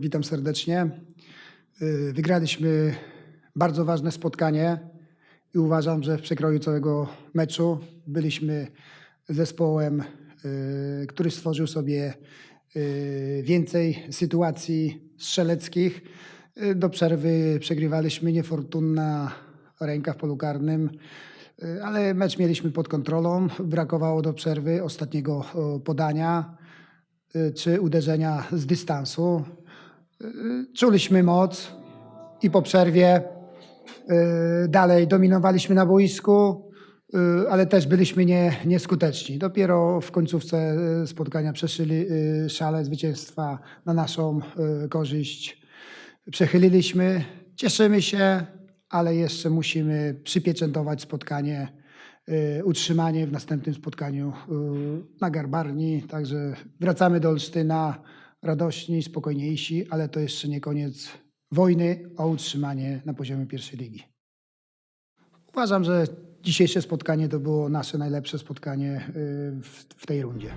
Witam serdecznie. E, Wygraliśmy bardzo ważne spotkanie i uważam, że w przekroju całego meczu byliśmy zespołem, e, który stworzył sobie e, więcej sytuacji strzeleckich. Do przerwy przegrywaliśmy niefortunna ręka w polu karnym, ale mecz mieliśmy pod kontrolą. Brakowało do przerwy ostatniego podania y, czy uderzenia z dystansu. Czuliśmy moc i po przerwie y, dalej dominowaliśmy na boisku, y, ale też byliśmy nie, nieskuteczni. Dopiero w końcówce y, spotkania przeszyli szale zwycięstwa na naszą korzyść. Przechyliliśmy, cieszymy się, ale jeszcze musimy przypieczętować spotkanie utrzymanie w następnym spotkaniu na Garbarni. Także wracamy do Olsztyna radośni, spokojniejsi, ale to jeszcze nie koniec wojny o utrzymanie na poziomie pierwszej ligi. Uważam, że dzisiejsze spotkanie to było nasze najlepsze spotkanie y, w, w tej rundzie.